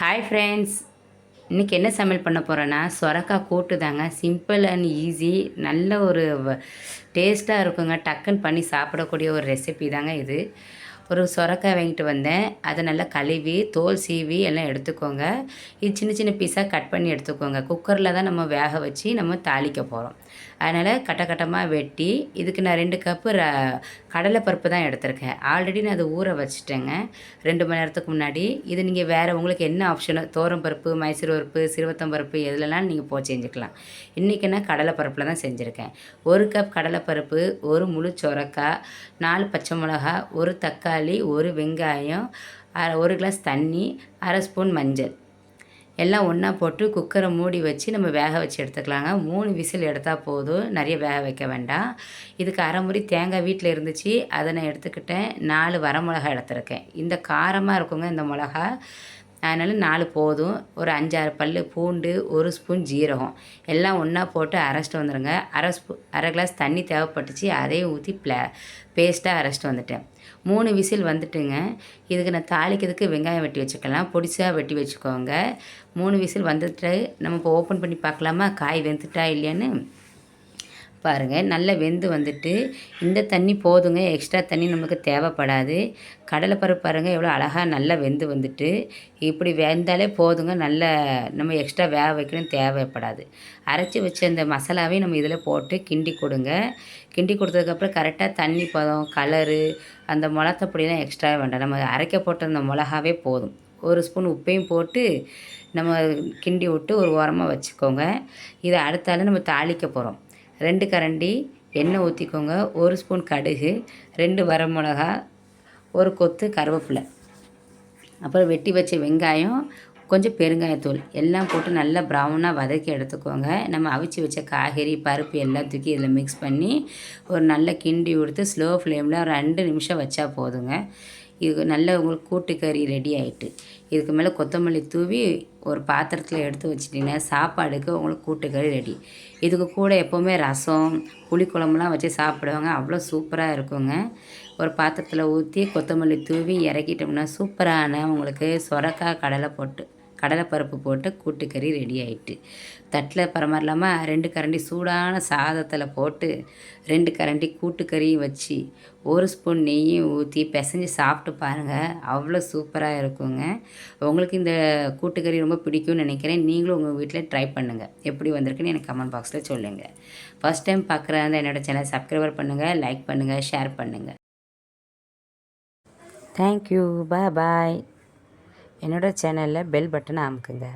Hi friends இன்றைக்கி என்ன சமையல் பண்ண போகிறேன்னா சொரக்காய் கூட்டு தாங்க. சிம்பிள் அண்ட் ஈஸி நல்ல ஒரு டேஸ்ட்டாக இருக்குங்க. டக்குன்னு பண்ணி சாப்பிடக்கூடிய ஒரு ரெசிபி தாங்க இது. ஒரு சொரக்காய் வாங்கிட்டு வந்தேன். அதை நல்லா கழுவி தோல் சீவி எல்லாம் எடுத்துக்கோங்க. இது சின்ன சின்ன பீஸாக கட் பண்ணி எடுத்துக்கோங்க. குக்கரில் தான் நம்ம வேக வச்சு நம்ம தாளிக்க போகிறோம் அதனால் கட்ட கட்டமாக வெட்டி இதுக்கு நான் ரெண்டு கப்பு ர கடலைப்பருப்பு தான் எடுத்திருக்கேன். ஆல்ரெடி நான் அதை ஊற வச்சுட்டேங்க. ரெண்டு மணி நேரத்துக்கு முன்னாடி. இது நீங்கள் வேறு உங்களுக்கு என்ன ஆப்ஷனோ தோரம் பருப்பு மைசூர் பருப்பு சிறுவத்தம் பருப்பு எதுலலாம் நீங்கள் போ செஞ்சுக்கலாம். இன்றைக்கி நான் கடலைப்பருப்பில் தான் செஞ்சுருக்கேன். ஒரு கப் கடலைப்பருப்பு ஒரு முழு சொரக்காய் நாலு பச்சை மிளகா ஒரு தக்காளி ஒரு வெங்காயம் அரை ஒரு கிளாஸ் தண்ணி அரை ஸ்பூன் மஞ்சள். எல்லாம் ஒன்றா போட்டு குக்கரை மூடி வச்சு நம்ம வேக வச்சு எடுத்துக்கலாங்க. மூணு விசில் எடுத்தால் போதும். நிறைய வேக வைக்க வேண்டாம். இதுக்கு அரைமுறி தேங்காய் வீட்டில் இருந்துச்சு. அதை நான் எடுத்துக்கிட்டேன். நாலு வரமிளகா எடுத்துருக்கேன். இந்த காரமாக இருக்குங்க இந்த மிளகா அதனால் நாலு போதும். ஒரு அஞ்சாறு பல் பூண்டு ஒரு ஸ்பூன் ஜீரகம். எல்லாம் ஒன்றா போட்டு அரைச்சிட்டு வந்துடுங்க அரை ஸ்பூ அரை கிளாஸ் தண்ணி தேவைப்பட்டுச்சு. அதையும் ஊற்றி ப்ளே பேஸ்ட்டாக அரைச்சிட்டு வந்துட்டேன். மூணு விசில் வந்துட்டுங்க. இதுக்கு நான் தாளிக்கிறதுக்கு வெங்காயம் வெட்டி வச்சுக்கலாம். பொடிசாக வெட்டி வச்சுக்கோங்க. மூணு விசில் வந்துட்டு நம்ம இப்போ ஓப்பன் பண்ணி பார்க்கலாமா? காய் வெந்துட்டா இல்லையான்னு? பாருங்கள் நல்லா வெந்து வந்துட்டு இந்த தண்ணி போதுங்க எக்ஸ்ட்ரா தண்ணி நமக்கு தேவைப்படாது. கடலைப்பருப்பு பாருங்கள் எவ்வளோ அழகாக நல்லா வெந்து வந்துட்டு இப்படி வெந்தாலே போதுங்க நல்ல நம்ம எக்ஸ்ட்ரா வேக வைக்கணும் தேவைப்படாது. அரைச்சி வச்ச அந்த மசாலாவையும் நம்ம இதில் போட்டு கிண்டி கொடுங்க. கிண்டி கொடுத்ததுக்கப்புறம் கரெக்டாக தண்ணி பதம் கலரு அந்த மிளத்தப்பொடியெலாம் எக்ஸ்ட்ரா வேண்டாம். நம்ம அரைக்க போட்ட அந்த மிளகாவே போதும். ஒரு ஸ்பூன் உப்பையும் போட்டு நம்ம கிண்டி விட்டு ஒரு ஓரமாக வச்சுக்கோங்க. இதை அடுத்தாலும் நம்ம தாளிக்க போகிறோம் ரெண்டு கரண்டி எண்ணெய் ஊற்றிக்கோங்க ஒரு ஸ்பூன் கடுகு ரெண்டு வரமிளகா ஒரு கொத்து கருவேப்பிலை. அப்புறம் வெட்டி வச்ச வெங்காயம் கொஞ்சம் பெருங்காயத்தூள். எல்லாம் போட்டு நல்லா ப்ரௌனாக வதக்கி எடுத்துக்கோங்க. நம்ம அவிச்சு வச்ச காய்கறி பருப்பு எல்லாம் தூக்கி இதில் மிக்ஸ் பண்ணி ஒரு நல்ல கிண்டி கொடுத்து ஸ்லோ ஃப்ளேமில் ரெண்டு நிமிஷம் வச்சா போதுங்க. இது நல்ல உங்களுக்கு கூட்டுக்கறி ரெடி ஆகிட்டு இதுக்கு மேலே கொத்தமல்லி தூவி ஒரு பாத்திரத்தில் எடுத்து வச்சிட்டிங்கன்னா சாப்பாடுக்கு உங்களுக்கு கூட்டுக்கறி ரெடி இதுக்கு கூட எப்போவுமே ரசம் புளிக்குழம்புலாம் வச்சு சாப்பிடுவாங்க. அவ்வளோ சூப்பராக இருக்குங்க. ஒரு பாத்திரத்தில் ஊற்றி கொத்தமல்லி தூவி இறக்கிட்டோம்னா சூப்பரான உங்களுக்கு சொரக்காய் கடலை போட்டு கடலைப்பருப்பு போட்டு கூட்டுக்கறி ரெடி ஆகிட்டு தட்டில் பரமாறலாமல் ரெண்டு கரண்டி சூடான சாதத்தில் போட்டு ரெண்டு கரண்டி கூட்டுக்கறியும் வச்சு ஒரு ஸ்பூன் நெய்யும் ஊற்றி பிசைஞ்சு சாப்பிட்டு பாருங்கள் அவ்வளோ சூப்பராக இருக்குங்க. உங்களுக்கு இந்த கூட்டுக்கறி ரொம்ப பிடிக்கும்னு நினைக்கிறேன். நீங்களும் உங்கள் வீட்டில் ட்ரை பண்ணுங்கள் எப்படி வந்திருக்குன்னு எனக்கு கமெண்ட் பாக்ஸில் சொல்லுங்கள் ஃபஸ்ட் டைம் பார்க்குற அந்த என்னோடய சேனல் சப்ஸ்கிரைபர் பண்ணுங்கள் லைக் பண்ணுங்கள் ஷேர் பண்ணுங்கள் தேங்க்யூ பாய் பாய் என்னோடய சேனலில் பெல் பட்டனை அமுக்குங்க.